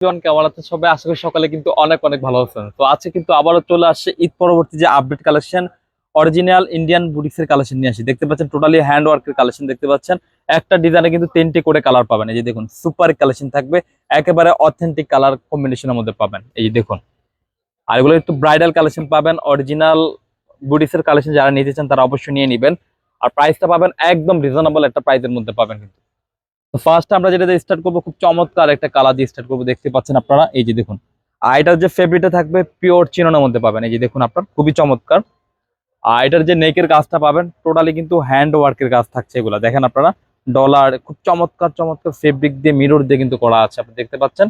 কেমন করি কিন্তু অনেক অনেক ভালো কিন্তু আবারও চলে আসছে পরবর্তী যে update collection original Indian collection নিয়ে দেখতে পাচ্ছেন টোটালি হ্যান্ড কালেকশন দেখতে পাচ্ছেন। একটা কিন্তু করে কালার পাবেন। এই যে দেখুন সুপার কালেকশন থাকবে। একেবারে অথেন্টিক কালার কম্বিনেশনের মধ্যে পাবেন। এই যে দেখুন, আর এগুলো একটু ব্রাইডাল কালেকশন পাবেন। অরিজিনাল বুটিক্সের কালেকশন যারা নিতে চান তারা অবশ্যই নিয়ে নেবেন। আর প্রাইসটা পাবেন একদম রিজনেবল একটা প্রাইসের মধ্যে পাবেন কিন্তু। ফার্স্ট আমরা যেটা স্টার্ট করব, খুব চমৎকার একটা কালার দিয়ে স্টার্ট করব, দেখতে পাচ্ছেন আপনারা, এই যে দেখুন। আর এটার যে ফেব্রিকটা থাকবে পিওর চিনোনের মধ্যে পাবেন, এই যে দেখুন আপনার, খুবই চমৎকার। আর এটার যে নেকের কাজটা পাবেন টোটালি কিন্তু হ্যান্ড ওয়ার্কের কাজ থাকছে এগুলা। দেখেন আপনারা ডলার খুব চমৎকার চমৎকার ফেব্রিক দিয়ে মিরর দিয়ে কিন্তু করা আছে, আপনি দেখতে পাচ্ছেন।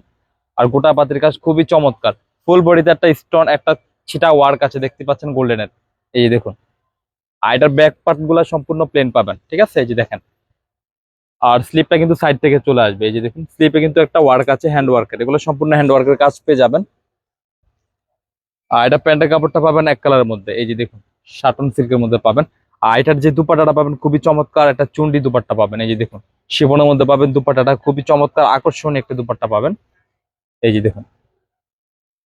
আর গোটা পাতির কাজ খুবই চমৎকার। ফুল বডিতে একটা স্টোন একটা ছিটা ওয়ার্ক আছে, দেখতে পাচ্ছেন গোল্ডেনের এই যে দেখুন। আর এটার ব্যাক পার্ট সম্পূর্ণ প্লেন পাবেন, ঠিক আছে? এই যে দেখেন। আর স্লিপটা কিন্তু সাইড থেকে চলে আসবে। এই যে দেখুন স্লিপে কিন্তু একটা ওয়ার্ক আছে হ্যান্ড ওয়ার্কের এগুলো সম্পূর্ণ হ্যান্ড ওয়ার্কের কাজ পেয়ে যাবেন। আর এটা প্যান্টের কাপড়টা পাবেন এক কালারের মধ্যে। এই যে দেখুন শাটন সিল্কের মধ্যে পাবেন। আর এটার যে দুপাটাটা পাবেন, খুবই চমৎকার একটা চুন্ডি দুপাট্টা পাবেন। এই যে দেখুন শিবনের মধ্যে পাবেন দুপাট্টাটা খুবই চমৎকার, আকর্ষণীয় একটা দুপাট্টা পাবেন। এই যে দেখুন,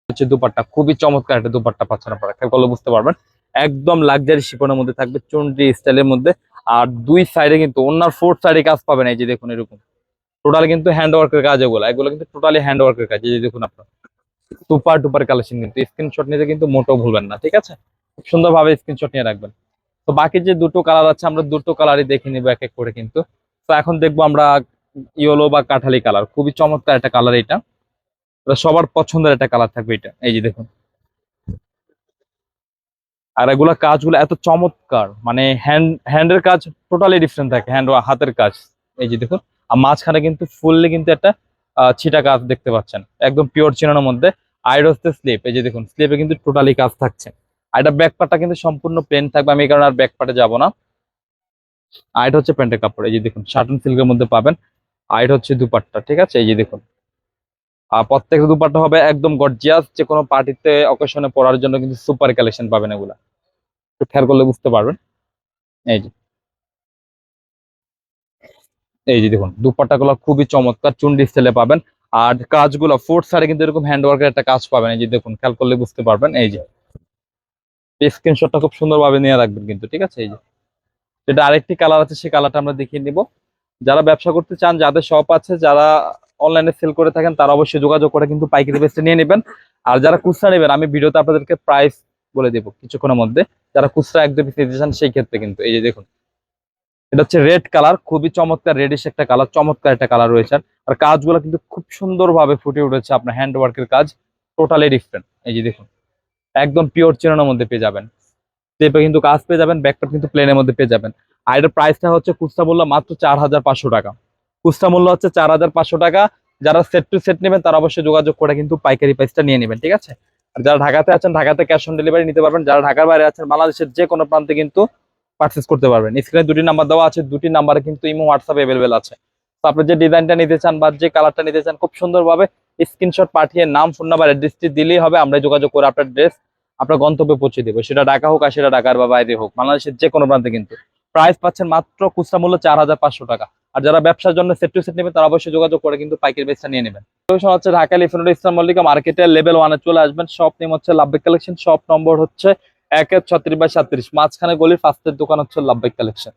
হচ্ছে দুপাট্টা, খুবই চমৎকার একটা দুপাট্টা পাচ্ছেন আপনারা। খেয়াল বুঝতে পারবেন। একদম লাক্সারি শিপনের মধ্যে থাকবে, চুন্ডি স্টাইলের মধ্যে। আর দুই সাইডে কিন্তু অন্যার ফোর্থ সাইডে কাজ পাবেন এই যে দেখুন এরকম। টোটাল কিন্তু হ্যান্ড ওয়ার্কের কাজ এগুলো এগুলো কিন্তু টোটালি হ্যান্ড ওয়ার্কের কাজ, এই যে দেখুন আপনার। সুপার টুপার কালেকশন কিন্তু স্ক্রিনশট নিতে কিন্তু মোটেও ভুলবেন না, ঠিক আছে? খুব সুন্দরভাবে স্ক্রিনশট নিয়ে রাখবেন। তো বাকি যে দুটো কালার আছে, আমরা দুটো কালারই দেখে নিবো এক এক করে কিন্তু। তো এখন দেখব আমরা ইয়েলো বা কাঠালি কালার খুবই চমৎকার একটা কালার এটা সবার পছন্দের একটা কালার থাকবে এটা, এই যে দেখুন। আর এগুলা কাজগুলো এত চমৎকার মানে হ্যান্ড হ্যান্ডের কাজ টোটালি ডিফারেন্ট থাকে হ্যান্ড হাতের কাজ। এই যে দেখুন, আর মাঝখানে কিন্তু ফুললি কিন্তু একটা ছিটা কাজ দেখতে পাচ্ছেন, একদম পিওর চিনানোর মধ্যে। আইরসতে স্লিপ এই যে দেখুন স্লিপে কিন্তু টোটালি কাজ থাকছে। আর এটা ব্যাক পার্টটা কিন্তু সম্পূর্ণ প্লেন থাকবে, আমি এই কারণে আর ব্যাক পার্টে যাব না। আর এটা হচ্ছে প্যান্টের কাপড়, এই যে দেখুন শার্টন সিল্কের মধ্যে পাবেন। আর এটা হচ্ছে দুপাট্টা, ঠিক আছে? এই যে দেখুন। আর প্রত্যেকটা দুপাট্টা হবে একদম গর্জিয়াস যে কোনো পার্টিতে অকেশনে পরার জন্য কিন্তু সুপার কালেকশন পাবেন এগুলা। একটু খেয়াল করলে বুঝতে পারবেন। এই যে। এই যে দেখুন দুপাট্টা গুলো খুবই চমৎকার চুন্ডি স্টাইলে পাবেন। আর কাজগুলো ফোর্থ সাইডে কিন্তু এরকম হ্যান্ড ওয়ার্কের একটা কাজ পাবেন। এই যে দেখুন, খেয়াল করলে বুঝতে পারবেন। এই যে। স্ক্রিনশটটা খুব সুন্দরভাবে নিয়ে রাখবেন কিন্তু, ঠিক আছে? এই যে। যেটা আরেকটি কালার আছে, সেই কালারটা আমরা দেখিয়ে নিব। যারা ব্যবসা করতে চান, যাদের শপ আছে, যারা অনলাইনে সেল করে থাকেন, তারা অবশ্যই যোগাযোগ করে কিন্তু পাইকারি বেসে নিয়ে নেবেন। আর যারা খুচরা নেবেন, আমি ভিডিওতে আপনাদেরকে প্রাইস বলে দেবো কিছুক্ষণের মধ্যে। যারা খুচরা একদম নিতে চান, সেই ক্ষেত্রে কিন্তু এই যে দেখুন, এটা হচ্ছে রেড কালার খুবই চমৎকার রেডিশ একটা কালার চমৎকার একটা কালার রয়েছে। আর কাজগুলো কিন্তু খুব সুন্দরভাবে ফুটে উঠেছে আপনার হ্যান্ড ওয়ার্কের কাজ টোটালি ডিফারেন্ট এই যে দেখুন, একদম পিওর চেনানোর মধ্যে পেয়ে যাবেন। স্টেপে কিন্তু কাজ পেয়ে যাবেন ব্যাকটা কিন্তু প্লেনের মধ্যে পেয়ে যাবেন। আর এটার প্রাইসটা হচ্ছে খুচরা মূল্য মাত্র চার হাজার পাঁচশো টাকা। খুচরা মূল্য হচ্ছে চার হাজার পাঁচশো টাকা। যারা সেট টু সেট নেবেন, তারা অবশ্যই যোগাযোগ করে কিন্তু পাইকারি প্রাইসটা নিয়ে নেবেন, ঠিক আছে? আর যারা ঢাকাতে আছেন, ঢাকাতে ক্যাশ অন ডেলিভারি নিতে পারবেন। যারা ঢাকার বাইরে আছেন, বাংলাদেশের যে কোনো প্রান্তে কিন্তু পারচেস করতে পারবেন। স্ক্রিনে দুটি নাম্বার দেওয়া আছে, দুটি নাম্বারে কিন্তু ইমো হোয়াটসঅ্যাপ অ্যাভেলেবেল আছে। তো আপনি যে ডিজাইনটা নিতে চান বা যে কালারটা নিতে চান, খুব সুন্দরভাবে স্ক্রিনশট পাঠিয়ে নাম ফোন নাম্বার অ্যাড্রেসটি দিলেই হবে। আমরা যোগাযোগ করে আপনার ড্রেস আপনার গন্তব্যে পৌঁছে দেবো। সেটা ঢাকা হোক আর সেটা ঢাকার বা বাইরে হোক, বাংলাদেশের যে কোনো প্রান্তে কিন্তু। প্রাইস পাচ্ছেন মাত্র খুচরা মূল্য চার হাজার পাঁচশো টাকা। আর যারা ব্যবসার জন্য সেট টু সেট নেবেন, তারা অবশ্যই যোগাযোগ করে কিন্তু পাইকারি বেচটা নিয়ে নেবেন। লোকেশন হচ্ছে ঢাকা লিফনুল ইসলাম মল্লিকা মার্কেটের লেভেল ওয়ানে চলে আসবেন। শপ নেম হচ্ছে লাভবিক কালেকশন শপ নম্বর হচ্ছে এক ছত্রিশ বাই সাত্রিশ। মাঝখানে গলির ফার্স্টের দোকান হচ্ছে লাভবিক কালেকশন